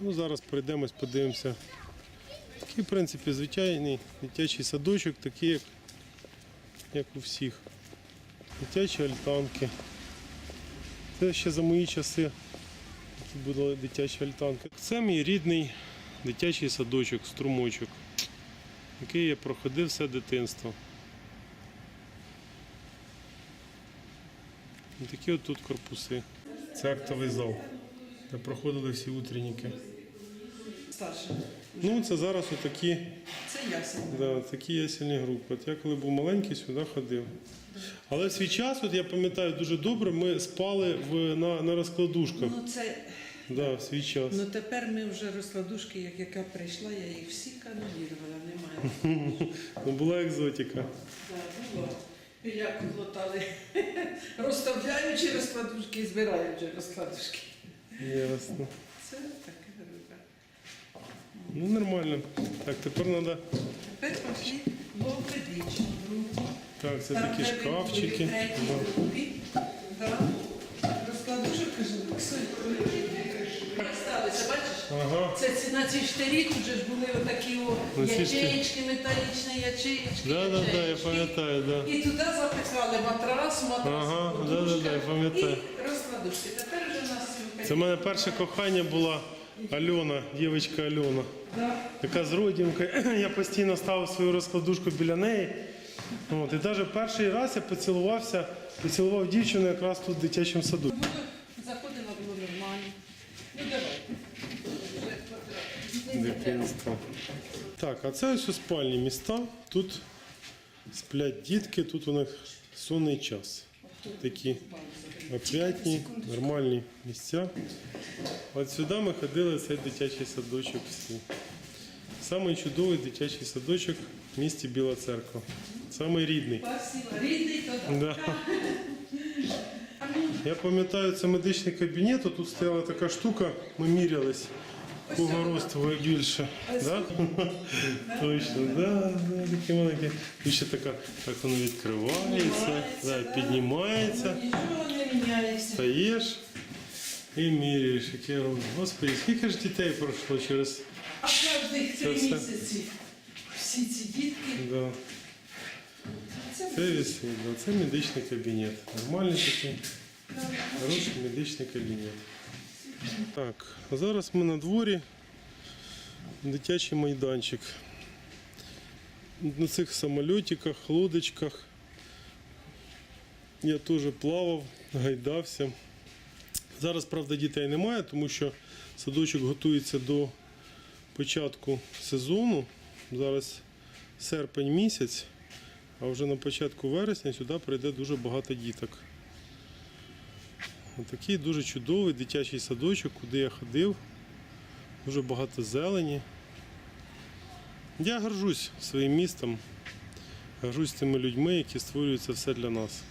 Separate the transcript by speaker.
Speaker 1: Ну, зараз пройдемось, подивимося. Такий, в принципі, звичайний дитячий садочок, такий, як, як у всіх. Дитячі альтанки. Це ще за мої часи які були дитячі альтанки. Це мій рідний дитячий садочок, струмочок, який я проходив все дитинство. І такі от тут корпуси. Це актовий зал, де проходили всі утренніки.
Speaker 2: Старше.
Speaker 1: Ну, це зараз отакі,
Speaker 2: Це ясен.
Speaker 1: да, такі ясельні групи. От я коли був маленький, сюди ходив. Але в свій час, от я пам'ятаю дуже добре, ми спали в, на, на розкладушках.
Speaker 2: Ну це
Speaker 1: Да, в свій час.
Speaker 2: ну тепер ми вже розкладушки, як яка прийшла, я їх всі канонірувала, немає.
Speaker 1: Ну, була екзотика.
Speaker 2: Так, було. Як лотали, розставляючи розкладушки і збираючи розкладушки.
Speaker 1: Ясно.
Speaker 2: Це таке велика.
Speaker 1: Ну, нормально. Так, тепер треба.
Speaker 2: Тепер пішли в обидвічну групу.
Speaker 1: Так, це такі шкафчики. Да.
Speaker 2: Розкладушок кажу, сталися, бачиш?
Speaker 1: Ага.
Speaker 2: Це ці- на цій штирі тут же ж були отакі о,
Speaker 1: штирі.
Speaker 2: ячеїчки, металічні ячеїчки.
Speaker 1: Да, да, да, я
Speaker 2: ячеїчки.
Speaker 1: пам'ятаю, да.
Speaker 2: І туди запихали матрас, матрас,
Speaker 1: Ага,
Speaker 2: подушка
Speaker 1: да, да, да, я пам'ятаю.
Speaker 2: і розкладушки. Тепер
Speaker 1: Це в мене перше кохання була Альона, дівчинка Альона. Така з родинкою. Я постійно ставив свою розкладушку біля неї. От, і навіть перший раз я поцілувався, поцілував дівчину якраз тут в дитячому саду.
Speaker 2: Заходила було нормально. Ну давай.
Speaker 1: Дитинство. Так, а це ось у спальні міста. Тут сплять дітки, тут у них сонний час. Такі опрятні, нормальні місця. От сюди ми ходили цей дитячий садочок всі. Самий чудовий дитячий садочок в місті Біла Церква. Самий рідний.
Speaker 2: Рідний то.
Speaker 1: Да. Я пам'ятаю, це медичний кабінет, тут стояла така штука, ми мірялись. Кого росту більше. Да? Точно, да, да, такі маленькі. І ще така, так воно відкривається, да, піднімається,
Speaker 2: Нічого не міняється.
Speaker 1: стаєш і міряєш. Яке роз- Господи, скільки ж дітей пройшло через.
Speaker 2: А кожних
Speaker 1: Це
Speaker 2: три
Speaker 1: все.
Speaker 2: місяці всі ці дітки.
Speaker 1: Да.
Speaker 2: Це
Speaker 1: Це висить, да, це медичний кабінет. Нормальний такий. Хороший медичний кабінет. Так, зараз ми на дворі. Дитячий майданчик. На цих самольотиках, лодочках. Я теж плавав, гайдався. Зараз, правда, дітей немає, тому що садочок готується до початку сезону. Зараз серпень місяць, а вже на початку вересня сюди прийде дуже багато діток. Такий дуже чудовий дитячий садочок, куди я ходив. Дуже багато зелені. Я горжусь своїм містом, горжусь тими людьми, які створюють це все для нас.